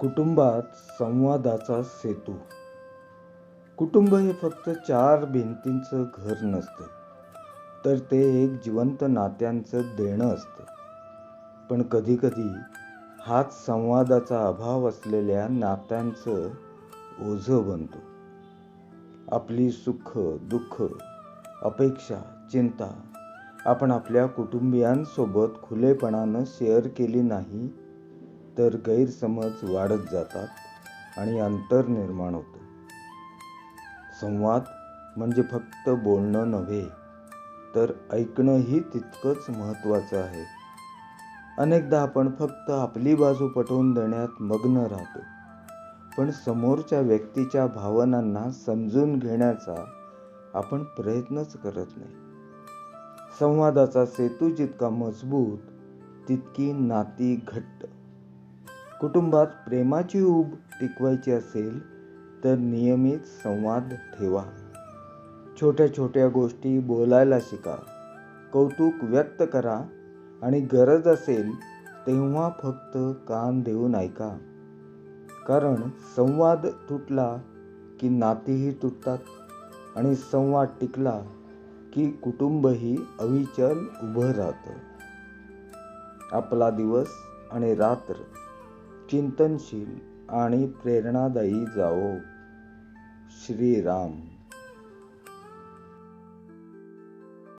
कुटुंबात संवादाचा सेतू. कुटुंब हे फक्त चार भिंतींचं घर नसतं तर ते एक जिवंत नात्यांचं देणं असतं. पण कधीकधी हाच संवादाचा अभाव असलेल्या नात्यांचं ओझं बनतो. आपली सुख दुःख अपेक्षा चिंता आपण आपल्या कुटुंबियांसोबत खुलेपणानं शेअर केली नाही तर गैरसमज वाढत जातात आणि अंतर निर्माण होतं. संवाद म्हणजे फक्त बोलणं नव्हे तर ऐकणंही तितकंच महत्त्वाचं आहे. अनेकदा आपण फक्त आपली बाजू पटवून देण्यात मग्न राहतो पण समोरच्या व्यक्तीच्या भावनांना समजून घेण्याचा आपण प्रयत्नच करत नाही. संवादाचा सेतू जितका मजबूत तितकी नाती घट्ट. कुटुंबात प्रेमाची ऊब टिकवायची असेल तर नियमित संवाद ठेवा. छोट्या छोट्या गोष्टी बोलायला शिका. कौतुक व्यक्त करा. आणि गरज असेल तेव्हा फक्त कान देऊन ऐका. कारण संवाद तुटला की नातीही तुटतात. आणि संवाद टिकला की कुटुंबही अविचल उभं राहतं. आपला दिवस आणि रात्र चिंतनशील आणि प्रेरणादायी जावो. श्रीराम.